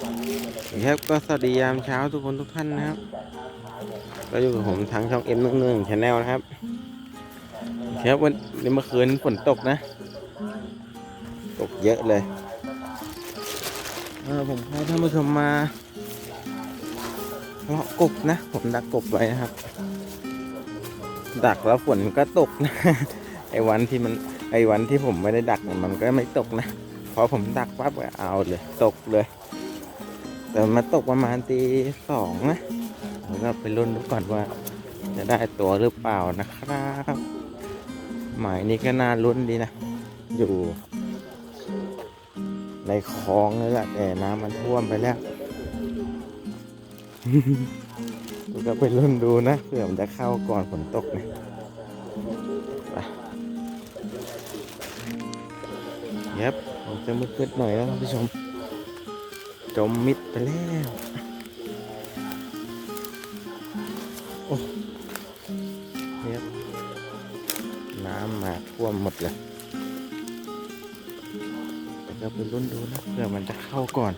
ครับก็สวัสดียามเช้าทุกคนทุกท่านนะครับ ก็อยู่กับผมทางช่องเอ็มหนึ่งหนึ่งชแนลนะครับครับวันนี้เมื่อคืนฝนตกนะ ตกเยอะเลยเออผมพาท่านผู้ชมมาเลาะกบนะ ผมดักกบไว้นะครับ ดักแล้วฝนก็ตกนะไอ้วันที่มันไอ้วันที่ผมไม่ได้ดักมันก็ไม่ตกนะพอผมดักปั๊บก็เอาเลย ตกเลย แต่มันมาตกประมาณตีสองนะผมก็ไปลุ้นดูก่อนว่า จะได้ตัวหรือเปล่านะครับหมายนี้ก็น่าลุ้นดีนะ อยู่ในคลองนี่แหละแต่น้ำมันท่วมไปแล้วก็ไปลุ้นดูนะเผื่อมันจะเข้าก่อนฝนตกนะเย็บผมจะมืดๆหน่อยแล้วท่านผู้ชม จมมิดไปแล้วโอ้เนี่ยน้ำมาท่วมหมดเลยแต่ก็ไปรุ่นดูนะเพื่อมันจะเข้าก่อน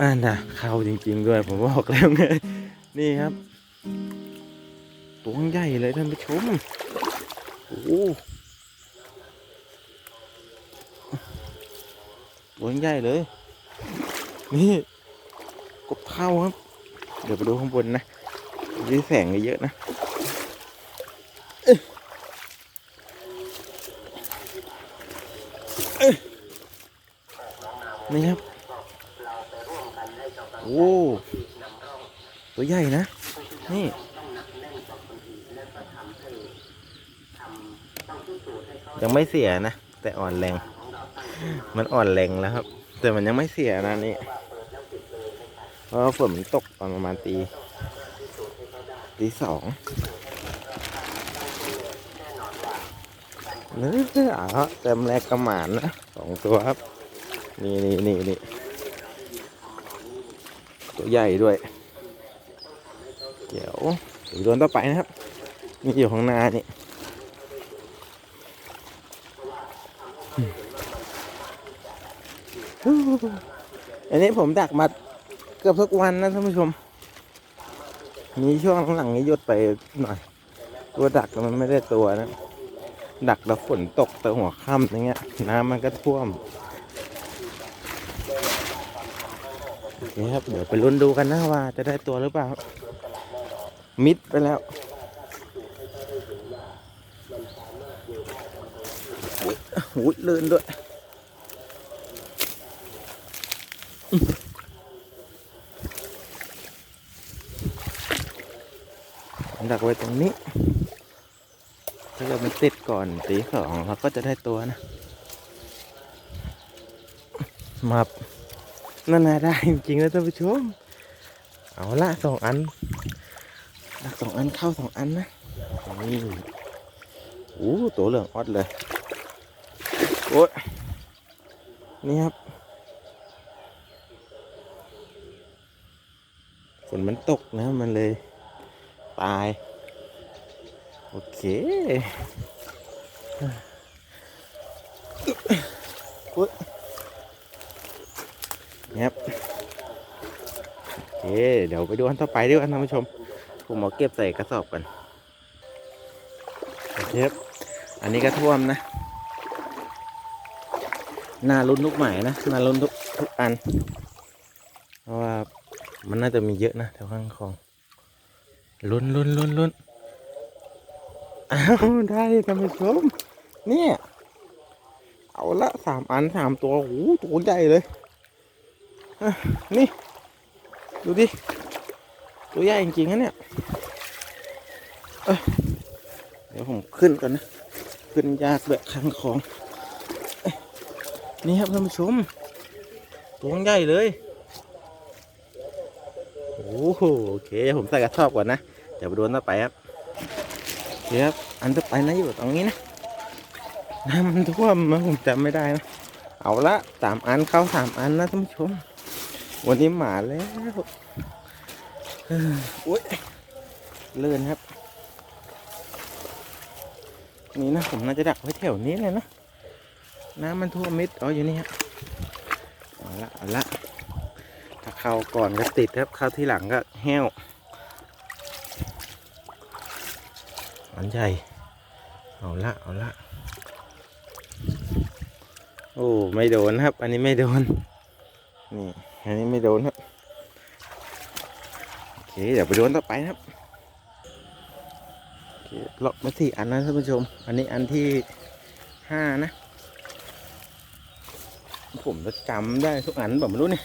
อ่านะเข้าจริง ๆ ด้วยผมบอกแล้วไงนี่ครับ ตัวใหญ่เลยท่านผู้ชมโอ้ตัวใหญ่เลย นี่กบเท่าครับ เดี๋ยวไปดูข้างบนนะยี่แสงเยอะนะนี่ครับ โอ้ ตัวใหญ่นะ นี่ ยังไม่เสียนะ แต่อ่อนแรง มันอ่อนแรงแล้วครับ แต่มันยังไม่เสียนะนี่เพราะฝนมันตกตอนประมาณตีตีสองเนื้ออะเต็มแรกกระหมานนะสองตัวครับ นี่นี่นี่นี่ตัวใหญ่ด้วย เดี๋ยวเดี๋ยวโดนต่อไปนะครับ นี่อยู่ข้างหน้านี่ อันนี้ผมดักมาเกือบทุกวันนะท่านผู้ชมมีช่วงหลังนี้ยุดไปหน่อย ตัวดักมันไม่ได้ตัวนะ ดักแล้วฝนตกแต่หัวค่ำอย่างเงี้ย น้ำมันก็ท่วมโอเคครับเดี๋ยวไปลุ้นดูกันนะว่าจะได้ตัวหรือเปล่า มิดไปแล้วอุ้ยอุ้ยลื่นด้วย ดักไว้ตรงนี้ ถ้าเกิดมันติดก่อนตีสองเราก็จะได้ตัวนะ มาบนั่นน่าได้จริงๆนะท่านผู้ชม เอาละสองอันดักสองอันเข้าสองอันนะนี่โอ้ตัวเหลืองออดเลย โอ้ยนี่ครับฝนมันตกนะมันเลย ตาย โอเคอุ๊ยครับโอเคเดี๋ยวไปดูอันต่อไปดีกว่าท่านผู้ชม ผมเอาเก็บใส่กระสอบกันโอเคครับอันนี้ก็ท่วมนะน้ารุ่นทุกใหม่นะน้ารุ่นทุกทุกอัน เพราะว่ามันน่าจะมีเยอะนะแถวข้างคลอง ลุ้นลุ้นลุ้นลุ้นอาได้ท่านผู้ชมเนี่ย เอาละสามอันสามตัวโอ้โหตัวใหญ่เลยนี่ ดูดิ ตัวใหญ่จริงๆนะเนี่ยเดี๋ยวผมขึ้นก่อนนะ ขึ้นยากแบบข้างคลอง นี่ครับท่านผู้ชมตัวใหญ่เลย โอ้โหโอเคผมใส่กระสอบก่อนนะเดี๋ยวไปดูนต่อไปครับเคครับอันต่อไปนะอยู่ตรงนี้นะน้ำมันท่วมนะผมจำไม่ได้นะเอาละสามอันเข้าสามอันนะท่านผู้ชม วันนี้หมาแล้วอุ้ยเลื่อนครับ นี้นะผมน่าจะดักไว้แถวนี้เลยนะน้ำมันท่วมมิดอ๋ออยู่นี่ฮะเอาละเอาละ เข้าก่อนก็ติดครับเข้าที่หลังก็แห้วอันใหญ่เอาละเอาละโอ้ไม่โดนครับ อันนี้ไม่โดนนี่อันนี้ไม่โดนครับโอเคเดี๋ยวไปโดนต่อไปครับโอเคเลาะมาสี่อันนะท่านผู้ชม อันนี้อันที่ห้านะ ผมจะจำได้ทุกอันแบบไม่รู้เนี่ย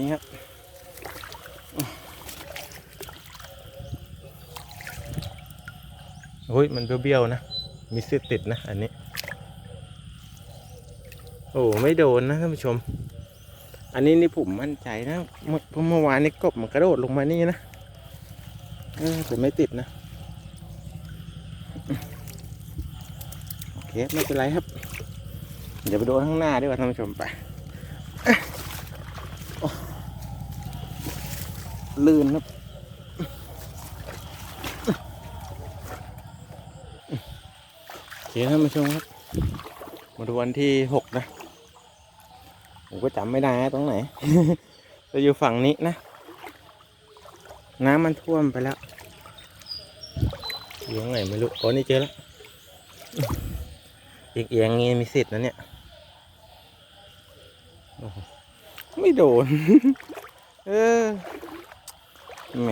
นี่ครับโอ้ยมันเบี้ยวๆนะ มีเสิทธิ์ติดนะ อันนี้ โอ้ไม่โดนนะท่านผู้ชม อันนี้นี่ผมมั่นใจนะเมื่อเพราะเมื่อวานนี้กบมันกระโดดลงมานี่นะเออแต่ไม่ติดนะ โอเค ไม่เป็นไรครับ เดี๋ยวไปดูข้างหน้าดีกว่าท่านผู้ชมไปโอ้ ลื่นครับโอเคท่านผู้ชมครับมาดูวันที่หกนะ ผมก็จำไม่ได้ตรงไหน จะอยู่ฝั่งนี้นะ น้ำมันท่วมไปแล้วอยู่ตรงไหนไม่รู้อ๋อนี่เจอแล้วอียงเอียงๆงี้มีสิทธิ์นะเนี่ยไม่โดน เออ แหม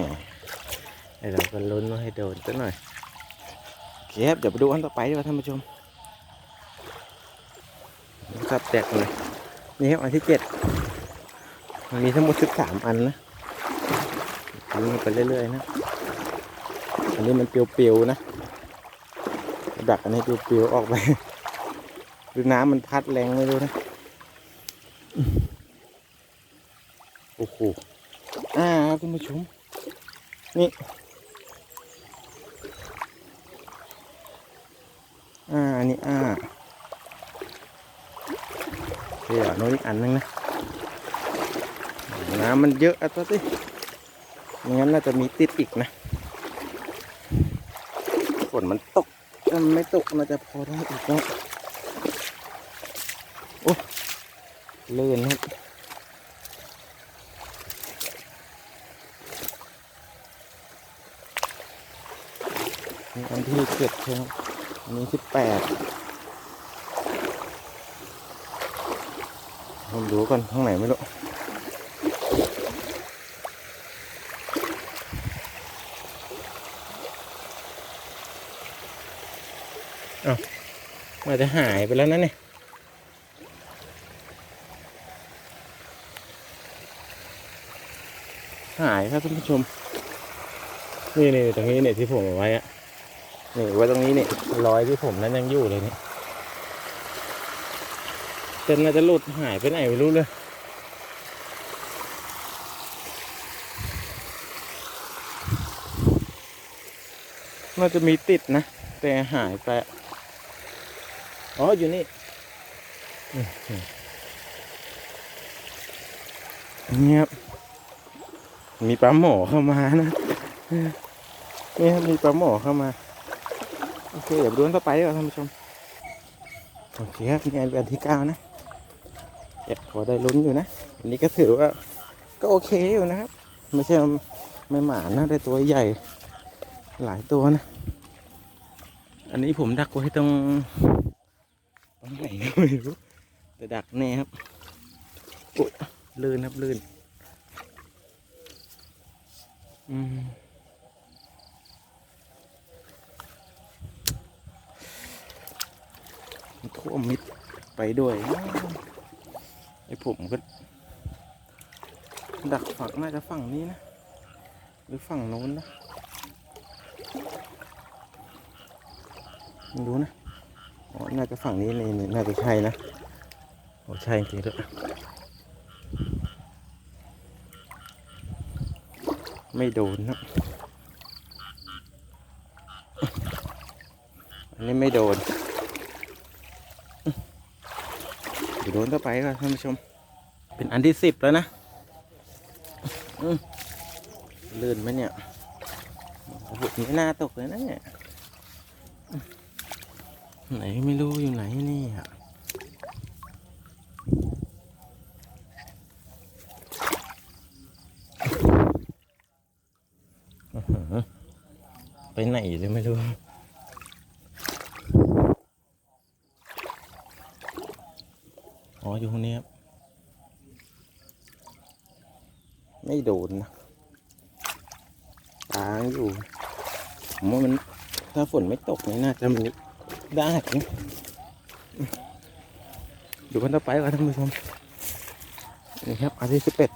ไอเราก็ลุ้นว่าให้โดนสักหน่อยโอเคครับเดี๋ยวไปดูอันต่อไปดีกว่าท่านผู้ชมครับแตกเลยนี่ครับอันที่เจ็ดมันมีทั้งหมดสิบสามอันนะยิงไปเรื่อยๆนะอันนี้มันเปรียวๆนะดักอันนี้เปรียวๆออกไปหรือน้ำมันพัดแรงไม่รู้นะโอ้โหอ่าครับคุณผู้ชม นี่อ่าอันนี้อ่าเดี๋ยวโน้ตอีกอันนึงนะ น้ำมันเยอะอะตัวสิไม่งั้นน่าจะมีติดอีกนะฝนมันตกถ้ามันไม่ตกน่าจะพอได้อีกแล้วโอ้เลื่อนครับ นี่อันที่เจ็ดใช่ไหมอันนี้สิบแปดผมดูก่อนข้างไหนไม่รู้เอามาจะหายไปแล้วนะเนี่ยหายครับท่านผู้ชม นี่นี่ตรงนี้เนี่ยที่ผมเอาไว้อะ นี่ไว้ตรงนี้นี่รอยที่ผมนั้นยังอยู่เลยนี่ยแต่น่าจะหลุดหายไปไหนไม่รู้เลยน่าจะมีติดนะ แต่หายไปอ๋ออยู่นี่อื้อหือนี่ครับมีปลาหมอเข้ามานะนี่ครับมีปลาหมอเข้ามา โอเคเดี๋ยวดูนต่อไปดีกว่าท่านผู้ชมโอเคครับนี่อันเป็นอันที่เก้านะเอ็ดพอได้ลุ้นอยู่นะอันนี้ก็ถือว่าก็โอเคอยู่นะครับ ไม่ใช่ไม่หมานะได้ตัวใหญ่หลายตัวนะ อันนี้ผมดักไว้ตรงตรงไหนก็ไม่รู้แต่ดักแน่ครับอุ๊ยลื่นครับลื่นอืม ท่วมมิดไปด้วยไอ้ผมก็ดักฝั่งน่าจะฝั่งนี้นะ หรือฝั่งโน้นนะไม่รู้นะอ๋อน่าจะฝั่งนี้เลยนี่น่าจะใช่นะโอ้ใช่จริงๆด้วยไม่โดนนะอันนี้ไม่โดน โดนต่อไปก็ท่านผู้ชม เป็นอันที่สิบแล้วนะลื่นไหมเนี่ยโอ้โหนี่น่าตกเลยนะเนี่ยไหนไม่รู้อยู่ไหนนี่อะอื้อหือไปไหนเลยไม่รู้ ออยู่ตรงนี้ครับ ไม่โดนนะตางอยู่ผมว่ามันถ้าฝนไม่ตกนี่น่าจะมีได้นะดูกันต่อไปครับท่านผู้ชมนี่ครับอันที่สิบเอ็ด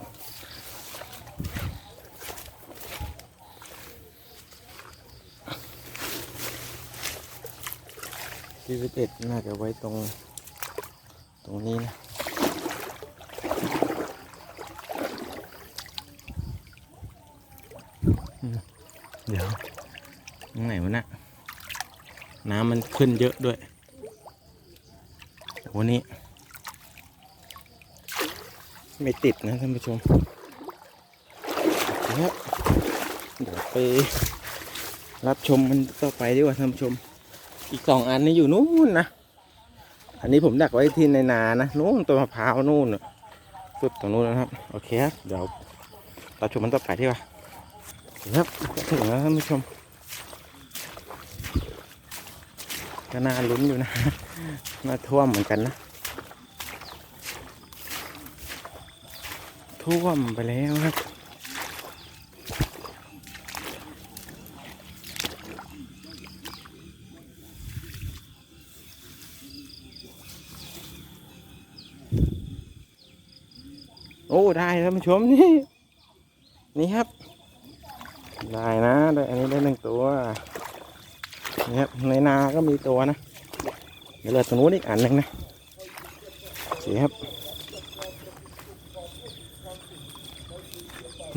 ที่สิบเอ็ดน่าจะไว้ตรงตรงนี้นะ เดี๋ยว ตรงไหนวะนะน้ำมันขึ้นเยอะด้วยวันนี้ ไม่ติดนะท่านผู้ชมโอเครับเดี๋ยวไปรับชมมันต่อไปดีกว่าท่านผู้ชม อีกสองอันนี้อยู่นู่นนะอันนี้ผมดักไว้ที่ในนานะนู่นต้นมะพร้าวนู่นน่ะสุดตรงนู้นนะครับ โอเคครับเดี๋ยวเราชมมันต่อไปดีกว่าครับถึงแล้วท่านผู้ชม ก็น่าลุ้นอยู่นะน่าท่วมเหมือนกันนะ ท่วมไปแล้วครับโอ้ ได้ท่านผู้ชมนี่ นี่ครับ ได้นะได้อันนี้ได้หนึ่งตัว นี่ครับในนาก็มีตัวนะเดี๋ยวเหลือตรงนู้นอีกอันหนึ่งนะสีครับ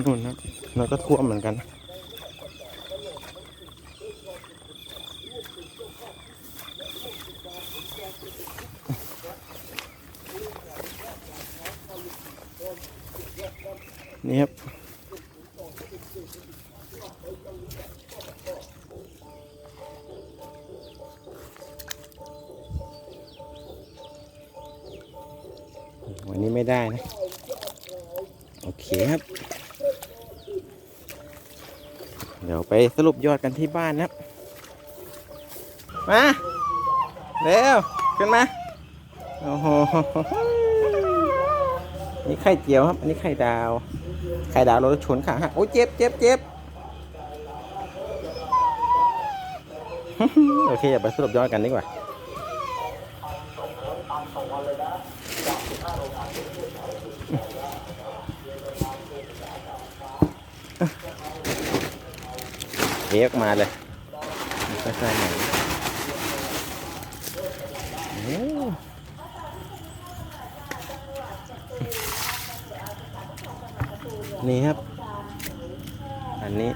นู่นนะแล้วก็ท่วมเหมือนกันนะนี่ครับ วันนี้ไม่ได้นะ โอเคครับ เดี๋ยวไปสรุปยอดกันที่บ้านนะมาเร็วขึ้นมา โอ้โหนี่ไข่เจียวครับ อันนี้ไข่ดาว ไข่ดาวเราชนขาหักโอ้เจ็บเจ็บเจ็บโอเคอย่าไปสรุปยอดกันดีกว่า เรียกมาเลยไม่ค่อยๆหน่อยนี่ครับ อันนี้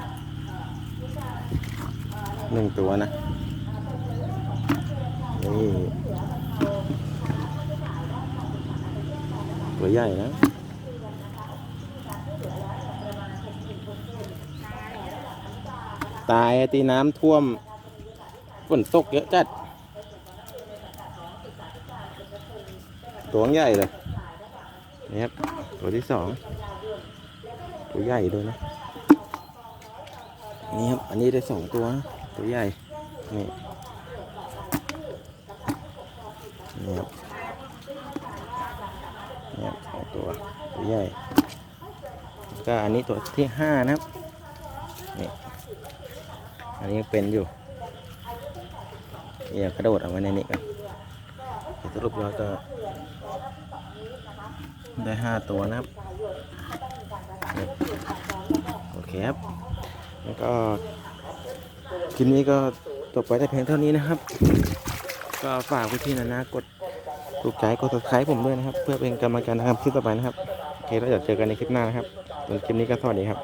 หนึ่งตัวนะ นี่ ตัวใหญ่นะ ตายตีน้ำท่วมฝนตกเยอะจัด ตัวใหญ่เลยนี่ครับ ตัวที่สองตัวใหญ่ด้วยนะ นี่ครับ อันนี้ได้สองตัวนะตัวใหญ่ นี่นี่ครับนี่ครับสองตัว ตัวใหญ่ ก็อันนี้ตัวที่ห้านะครับ อันนี้เป็นอยู่เดี๋ยวกระโดดเอาไว้ในนี้กันเดี๋ยวสรุปเราจะได้ห้าตัวนะครับ โอเคครับ แล้วก็คลิปนี้ก็จบไปแต่เพียงเท่านี้นะครับ ก็ฝากพี่ๆนะนะกดถูกใจกด subscribe ผมด้วยนะครับ เพื่อเป็นกำลังใจทำคลิปต่อไปนะครับ โอเคแล้วเดี๋ยวเจอกันในคลิปหน้านะครับส่วนคลิปนี้ก็สวัสดีครับ